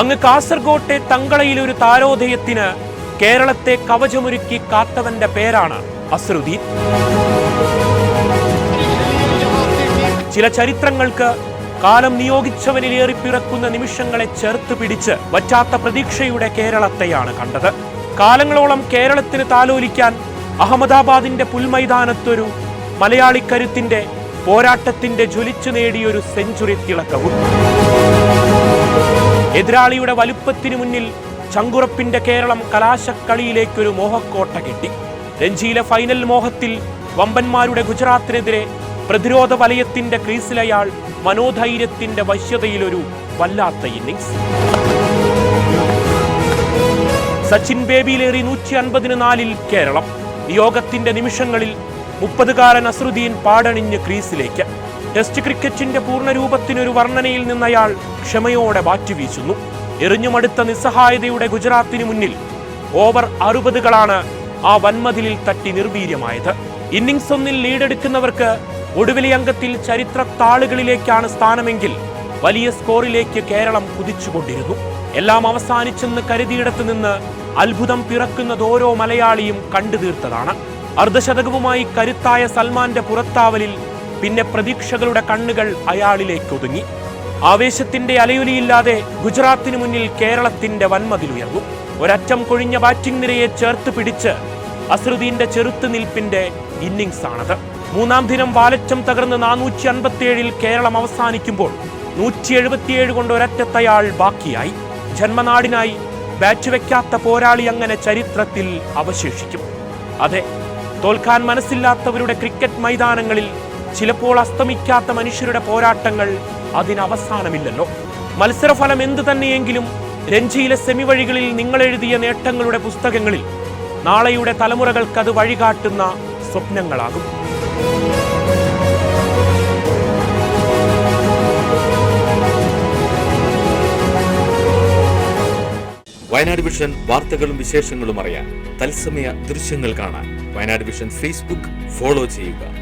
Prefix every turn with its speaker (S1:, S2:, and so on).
S1: അങ്ങ് കാസർഗോട്ടെ തങ്കളയിൽ ഒരു താരോദയത്തിന് കേരളത്തെ കവചമൊരുക്കി കാത്തവന്റെ പേരാണ് അസറുദ്ദീൻ. ചില ചരിത്രങ്ങൾക്ക് കാലം നിയോഗിച്ചവനിൽ ഏറിപ്പിറക്കുന്ന നിമിഷങ്ങളെ ചേർത്ത് പിടിച്ച് വറ്റാത്ത പ്രതീക്ഷയുടെ കേരളത്തെയാണ് കണ്ടത്. കാലങ്ങളോളം കേരളത്തിന് താലോലിക്കാൻ അഹമ്മദാബാദിന്റെ പുൽമൈതാനത്തൊരു മലയാളിക്കരുത്തിന്റെ പോരാട്ടത്തിന്റെ ജ്വലിച്ചു നേടിയൊരു സെഞ്ചുറി തിളക്കവും. എതിരാളിയുടെ വലുപ്പത്തിനു മുന്നിൽ ചങ്കുറപ്പിന്റെ കേരളം കലാശക്കളിയിലേക്കൊരു മോഹക്കോട്ട കെട്ടി. രഞ്ജിയിലെ ഫൈനൽ മോഹത്തിൽ വമ്പന്മാരുടെ ഗുജറാത്തിനെതിരെ പ്രതിരോധ വലയത്തിന്റെ ക്രീസിലയാൾ മനോധൈര്യത്തിന്റെ വശ്യതയിലൊരു വല്ലാത്ത ഇന്നിങ്സ് സച്ചിൻ ബേബിയിലേറി നൂറ്റി അൻപതിന് നാലിൽ കേരളം. യോഗത്തിന്റെ നിമിഷങ്ങളിൽ മുപ്പതുകാരൻ അസറുദ്ദീൻ പാടണിഞ്ഞ് ക്രീസിലേക്ക്. ടെസ്റ്റ് ക്രിക്കറ്റിന്റെ പൂർണരൂപത്തിനൊരു വർണനയിൽ നിന്നയാൾ ക്ഷമയോടെ ബാറ്റ് വീശുന്നു എറിഞ്ഞുമടുത്ത നിസ്സഹായതയുടെ ഗുജറാത്തിന് മുന്നിൽ ഓവർ അറുപതുകളാണ് ആ വൻമതിലിൽ തട്ടി നിർവീര്യമായത്. ഇന്നിംഗ്സ് ഒന്നിൽ ലീഡെടുക്കുന്നവർക്ക് ഒടുവിലെ അംഗത്തിൽ ചരിത്ര താളുകളിലേക്കാണ് സ്ഥാനമെങ്കിൽ വലിയ സ്കോറിലേക്ക് കേരളം കുതിച്ചുകൊണ്ടിരുന്നു. എല്ലാം അവസാനിച്ചെന്ന് കരുതിയിടത്ത് നിന്ന് അത്ഭുതം പിറക്കുന്നത് ഓരോ മലയാളിയും കണ്ടുതീർത്തതാണ്. അർദ്ധശതകവുമായി കരുത്തായ സൽമാന്റെ പുറത്താവലിൽ പിന്നെ പ്രതീക്ഷകളുടെ കണ്ണുകൾ അയാളിലേക്ക് ഒതുങ്ങി. ആവേശത്തിന്റെ അലയൊലിയില്ലാതെ ഗുജറാത്തിന് മുന്നിൽ കേരളത്തിന്റെ വൻമതിലുയർന്നു. ഒരറ്റം കൊഴിഞ്ഞ ബാറ്റിംഗ് നിരയെ ചേർത്ത് പിടിച്ച് അസറുദ്ദീന്റെ ചെറുത്തുനിൽപ്പിന്റെ ഇന്നിംഗ്സ് ആണത് മൂന്നാം ദിനം വാലറ്റം തകർന്ന് നാനൂറ്റി അൻപത്തിയേഴിൽ കേരളം അവസാനിക്കുമ്പോൾ നൂറ്റി എഴുപത്തിയേഴ് കൊണ്ട് ഒരറ്റത്തയാൾ ബാക്കിയായി. ജന്മനാടിനായി ബാറ്റ് വെക്കാത്ത പോരാളി അങ്ങനെ ചരിത്രത്തിൽ അവശേഷിക്കും. അതെ തോൽക്കാൻ മനസ്സില്ലാത്തവരുടെ ക്രിക്കറ്റ് മൈതാനങ്ങളിൽ ചിലപ്പോൾ അസ്തമിക്കാത്ത മനുഷ്യരുടെ പോരാട്ടങ്ങൾ അതിനവസാനമില്ലല്ലോ. മത്സരഫലം എന്തു തന്നെയെങ്കിലും രഞ്ജിയിലെ സെമി വഴികളിൽ നിങ്ങൾ എഴുതിയ നേട്ടങ്ങളുടെ പുസ്തകങ്ങളിൽ നാളെയുടെ തലമുറകൾക്ക് അത് വഴികാട്ടുന്ന സ്വപ്നങ്ങളാകും.
S2: വയനാട് വിഷൻ വാർത്തകളും വിശേഷങ്ങളും അറിയാൻ തത്സമയ ദൃശ്യങ്ങൾ കാണാൻ വയനാട് വിഷൻ ഫേസ്ബുക്ക് ഫോളോ ചെയ്യുക.